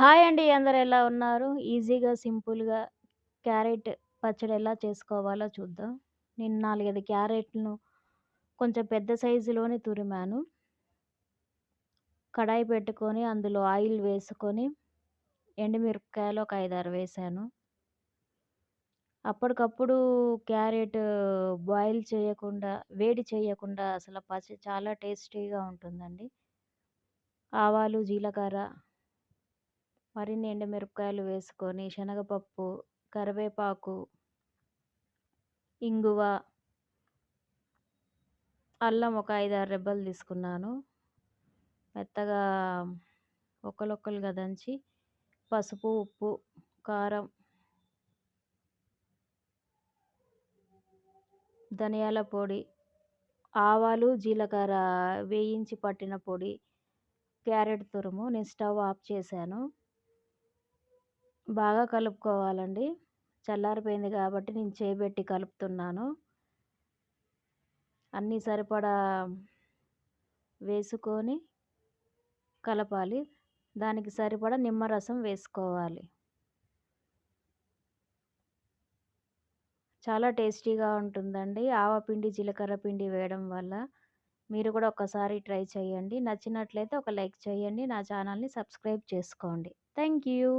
Hi అండి. అందరు ఎలా ఉన్నారు? ఈజీగా, సింపుల్‌గా క్యారెట్ పచ్చడి ఎలా చేసుకోవాలో చూద్దాం. నేను నాలుగైదు క్యారెట్ను కొంచెం పెద్ద సైజులోనే తురిమాను. కడాయి పెట్టుకొని అందులో ఆయిల్ వేసుకొని, ఎండుమిరపకాయలు ఒక 5, 6 వేశాను. అప్పటికప్పుడు క్యారెట్ బాయిల్ చేయకుండా, వేడి చేయకుండా అసలు పచ్చ చాలా టేస్టీగా ఉంటుందండి. ఆవాలు, జీలకర్ర మరిన్ని ఎండుమిరపకాయలు వేసుకొని, శనగపప్పు, కరివేపాకు ఇంగువ అల్లం ఒక 5, 6 రెబ్బలు తీసుకున్నాను. మెత్తగా ఒక్కలొక్కలుగా దంచి, పసుపు, ఉప్పు, కారం ధనియాల పొడి, ఆవాలు, జీలకర్ర వేయించి పట్టిన పొడి, క్యారెట్ తురుము. నేను స్టవ్ ఆఫ్ చేశాను. బాగా కలుపుకోవాలండి. చల్లారిపోయింది కాబట్టి నేను చేయిబెట్టి కలుపుతున్నాను. అన్నీ సరిపడా వేసుకొని కలపాలి. దానికి సరిపడా నిమ్మరసం వేసుకోవాలి. చాలా టేస్టీగా ఉంటుందండి. ఆవపిండి, జీలకర్ర పిండి వేయడం వల్ల. మీరు కూడా ఒకసారి ట్రై చేయండి. నచ్చినట్లయితే ఒక లైక్ చేయండి. నా ఛానల్‌ని సబ్స్క్రైబ్ చేసుకోండి. Thank you.